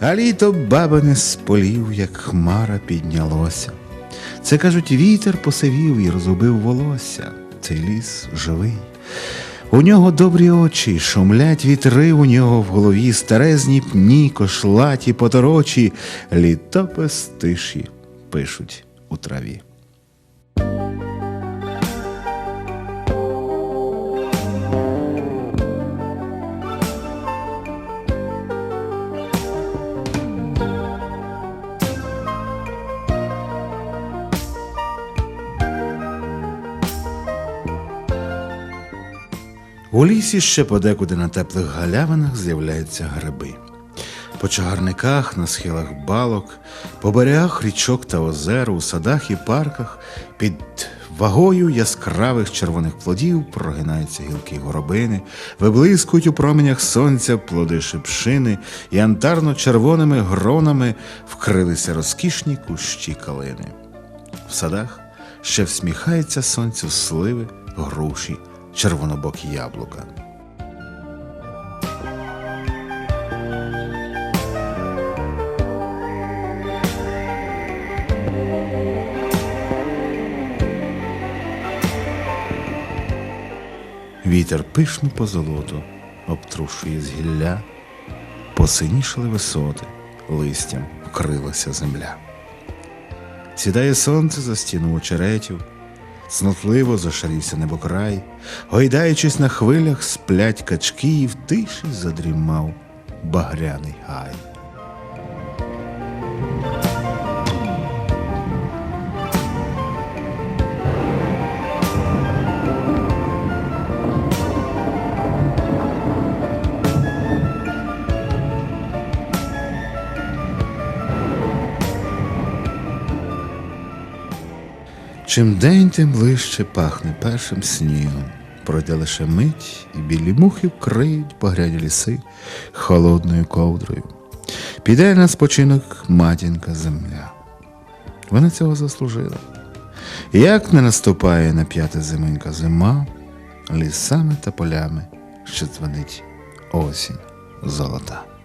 А літо бабине з полів, як хмара піднялося. Це кажуть, вітер посивів і розубив волосся. Цей ліс живий. У нього добрі очі, шумлять вітри у нього в голові, старезні пні, кошлаті, поторочі, літопис тиші пишуть у траві. У лісі ще подекуди на теплих галявинах з'являються гриби. По чагарниках, на схилах балок, по берегах річок та озер, у садах і парках під вагою яскравих червоних плодів прогинаються гілки горобини, виблискують у променях сонця плоди шипшини, і янтарно-червоними гронами вкрилися розкішні кущі калини. В садах ще всміхається сонцю сливи, груші, червонобокі яблука. Вітер пишну позолоту обтрушує з гілля, посинішали висоти, листям вкрилася земля. Сідає сонце за стіну очеретів, Снотливо зашарівся небокрай, гойдаючись на хвилях, сплять качки, і в тиші задрімав багряний гай. Чим день, тим ближче пахне першим снігом. Пройде лише мить, і білі мухи вкриють багряні ліси холодною ковдрою. Піде на спочинок матінка земля. Вона цього заслужила. Як не наступає на п'яте зименька зима, лісами та полями ще дзвонить осінь золота.